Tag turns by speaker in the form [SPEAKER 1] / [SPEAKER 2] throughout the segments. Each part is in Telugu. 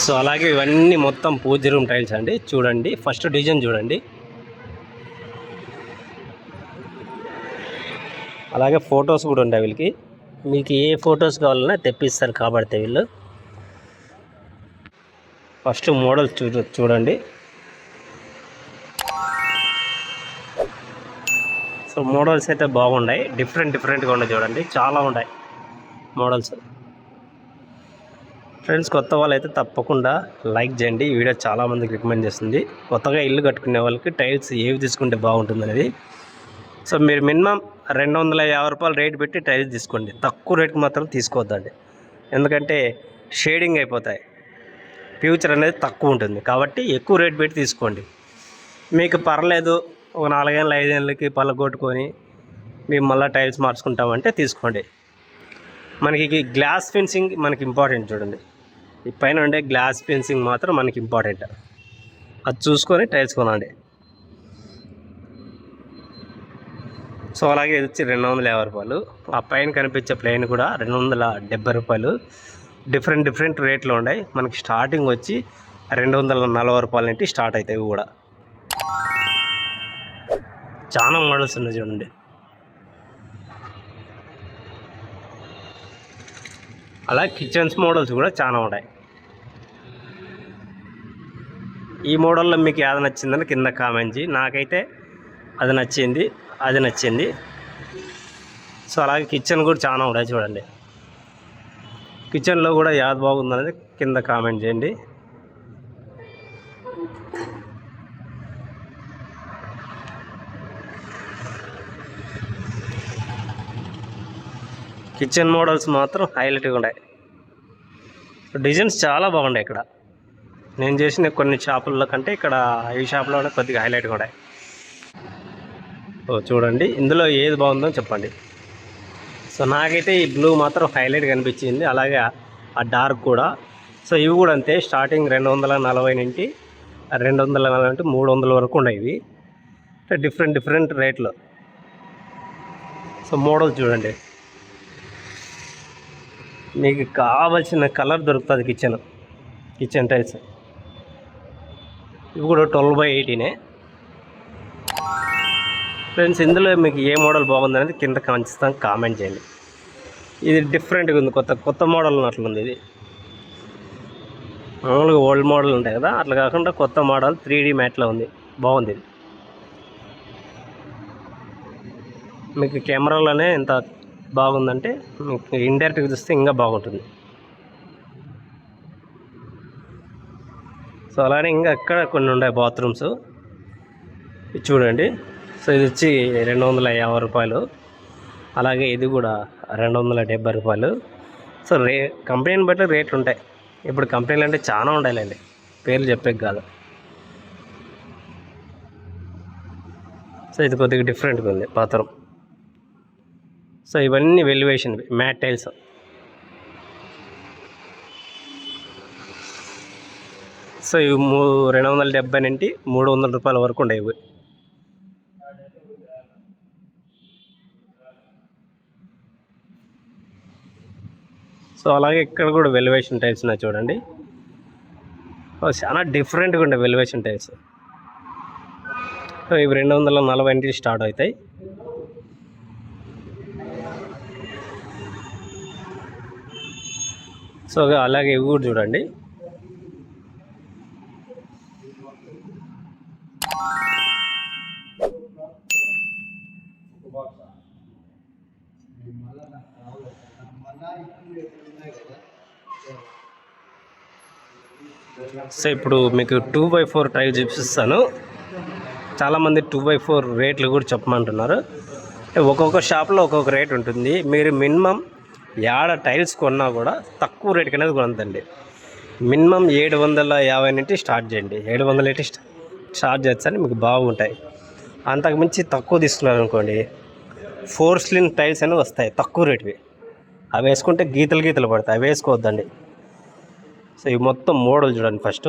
[SPEAKER 1] సో అలాగే ఇవన్నీ మొత్తం పూజ రూమ్ టైల్స్ అండి. చూడండి ఫస్ట్ డిజైన్ చూడండి. అలాగే ఫొటోస్ కూడా ఉంటాయి వీళ్ళకి. మీకు ఏ ఫొటోస్ కావాలన్నా తెప్పిస్తారు కాబట్టి వీళ్ళు. ఫస్ట్ మోడల్ చూ చూడండి. సో మోడల్స్ అయితే బాగున్నాయి. డిఫరెంట్ డిఫరెంట్గా ఉన్నాయి చూడండి. చాలా ఉన్నాయి మోడల్స్. ఫ్రెండ్స్ కొత్త వాళ్ళైతే అయితే తప్పకుండా లైక్ చేయండి. ఈ వీడియో చాలామందికి రికమెండ్ చేస్తుంది. కొత్తగా ఇల్లు కట్టుకునే వాళ్ళకి టైల్స్ ఏవి తీసుకుంటే బాగుంటుంది అనేది సో మీరు మినిమం రెండు వందల యాభై రూపాయలు రేట్ పెట్టి టైల్స్ తీసుకోండి. తక్కువ రేట్కి మాత్రం తీసుకోవద్దండి. ఎందుకంటే షేడింగ్ అయిపోతాయి. ఫ్యూచర్ అనేది తక్కువ ఉంటుంది. కాబట్టి ఎక్కువ రేట్ పెట్టి తీసుకోండి. మీకు పర్లేదు ఒక నాలుగేళ్ళు ఐదేళ్ళకి పళ్ళగొట్టుకొని మేము మళ్ళీ టైల్స్ మార్చుకుంటామంటే తీసుకోండి. మనకి గ్లాస్ ఫెన్సింగ్ మనకి ఇంపార్టెంట్ చూడండి. ఈ పైన ఉండే గ్లాస్ ఫెన్సింగ్ మాత్రం మనకి ఇంపార్టెంట్. అది చూసుకొని టైల్స్ కొనండి. సో అలాగే ఇది వచ్చి రెండు వందల యాభై రూపాయలు. ఆ పైన కనిపించే ప్లేన్ కూడా రెండు వందల డెబ్బై రూపాయలు. డిఫరెంట్ డిఫరెంట్ రేట్లు ఉన్నాయి. మనకి స్టార్టింగ్ వచ్చి రెండు వందల నలభై రూపాయల నుండి స్టార్ట్ అవుతాయి ఇవి కూడా. చాలా మోడల్స్ ఉన్నాయి చూడండి. అలా కిచెన్స్ మోడల్స్ కూడా చాలా ఉన్నాయి. ఈ మోడల్లో మీకు ఏది నచ్చిందని కింద కామెంట్ చేయి. నాకైతే అది నచ్చింది అది నచ్చింది. సో అలాగే కిచెన్ కూడా చాలా ఉన్నాయి చూడండి. కిచెన్లో కూడా యాద్ బాగుందనేది కింద కామెంట్ చేయండి. కిచెన్ మోడల్స్ మాత్రం హైలైట్గా ఉన్నాయి. డిజైన్స్ చాలా బాగున్నాయి ఇక్కడ. నేను చేసిన కొన్ని షాపుల్లో కంటే ఇక్కడ ఈ షాప్లోనే కొద్దిగా హైలైట్ కూడా ఓ చూడండి. ఇందులో ఏది బాగుందో చెప్పండి. సో నాకైతే ఈ బ్లూ మాత్రం హైలైట్ కనిపించింది. అలాగే ఆ డార్క్ కూడా. సో ఇవి కూడా అంతే. స్టార్టింగ్ రెండు వందల నలభై నుండి రెండు వందల నలభై నుండి మూడు వందల వరకు ఉన్నాయి ఇవి. అంటే డిఫరెంట్ డిఫరెంట్ రేట్లు సో మోడల్ చూడండి. మీకు కావాల్సిన కలర్ దొరుకుతుంది కిచెన్ కిచెన్ టైల్స్ ఇవి కూడా ట్వెల్వ్ బై ఎయిటీనే. ఫ్రెండ్స్ ఇందులో మీకు ఏ మోడల్ బాగుంది అనేది కింద ఖచ్చితంగా కామెంట్ చేయండి. ఇది డిఫరెంట్గా ఉంది కొత్త కొత్త మోడల్ అట్లుంది ఇది. మామూలుగా ఓల్డ్ మోడల్ ఉంటాయి కదా అట్లా కాకుండా కొత్త మోడల్ త్రీ డీ మ్యాట్లో ఉంది బాగుంది ఇది. మీకు కెమెరాలోనే ఎంత బాగుందంటే మీకు ఇండైరెక్ట్గా చూస్తే ఇంకా బాగుంటుంది. సో అలానే ఇంకా అక్కడ కొన్ని ఉన్నాయి బాత్రూమ్స్. చూడండి. సో ఇది వచ్చి రెండు వందల యాభై రూపాయలు. అలాగే ఇది కూడా రెండు వందల డెబ్బై రూపాయలు. సో రే కంపెనీని బట్టి రేట్లు ఉంటాయి. ఇప్పుడు కంపెనీలు అంటే చాలా ఉండాలండి. పేర్లు చెప్పే కాదు. సో ఇది కొద్దిగా డిఫరెంట్గా ఉంది బాత్రూమ్. సో ఇవన్నీ వెల్యువేషన్ మ్యాట్ టైల్స్. సో ఇవి మూ రెండు వందల డెబ్బై నుండి మూడు వందల రూపాయల వరకు ఉండేవి ఇవి. సో అలాగే ఇక్కడ కూడా వెలివేషన్ టైల్స్ ఉన్నాయి చూడండి. చాలా డిఫరెంట్గా ఉండే వెలివేషన్ టైల్స్. సో ఇవి రెండు వందల నలభై నుంచి స్టార్ట్ అవుతాయి. సో అలాగే ఇవి కూడా చూడండి. సో ఇప్పుడు మీకు టూ బై ఫోర్ టైల్ చూపిస్తాను చాలామంది టూ బై ఫోర్ రేట్లు కూడా చెప్పమంటున్నారు. ఒక్కొక్క షాప్లో ఒక్కొక్క రేట్ ఉంటుంది. మీరు మినిమం యాడ టైల్స్ కొన్నా కూడా తక్కువ రేట్కి అనేది కొనంతండి మినిమం ఏడు వందల యాభై నుండి స్టార్ట్ చేయండి. ఏడు వందల నుండి స్టార్ట్ చేస్తే మీకు బాగుంటాయి. అంతకుమించి తక్కువ తీసుకున్నారు అనుకోండి ఫోర్ స్లిన్ టైల్స్ అనేవి వస్తాయి తక్కువ రేటువి. అవి వేసుకుంటే గీతలు గీతలు పడతాయి అవి వేసుకోవద్దండి. సో ఇవి మొత్తం మోడల్ చూడండి ఫస్ట్.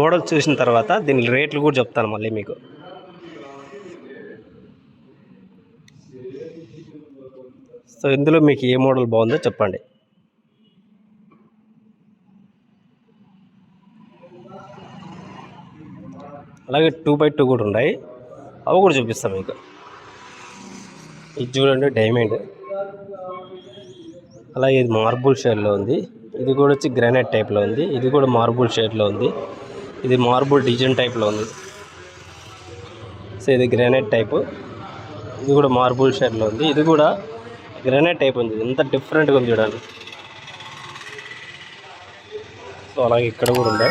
[SPEAKER 1] మోడల్ చూసిన తర్వాత దీని రేట్లు కూడా చెప్తాను మళ్ళీ మీకు. సో ఇందులో మీకు ఏ మోడల్ బాగుందో చెప్పండి. అలాగే టూ బై టూ కూడా ఉన్నాయి. అవి కూడా చూపిస్తాం మీకు. ఇది చూడండి డైమండ్ అలాగే ఇది మార్బుల్ షేడ్లో ఉంది. ఇది కూడా వచ్చి గ్రానైట్ టైప్లో ఉంది. ఇది కూడా మార్బుల్ షేడ్లో ఉంది. ఇది మార్బుల్ డిజైన్ టైప్లో ఉంది. సో ఇది గ్రానైట్ టైపు ఇది కూడా మార్బుల్ షేడ్లో ఉంది. ఇది కూడా గ్రానైట్ టైప్ ఉంది. ఎంత డిఫరెంట్గా ఉంది చూడండి. సో అలాగే ఇక్కడ కూడా ఉండే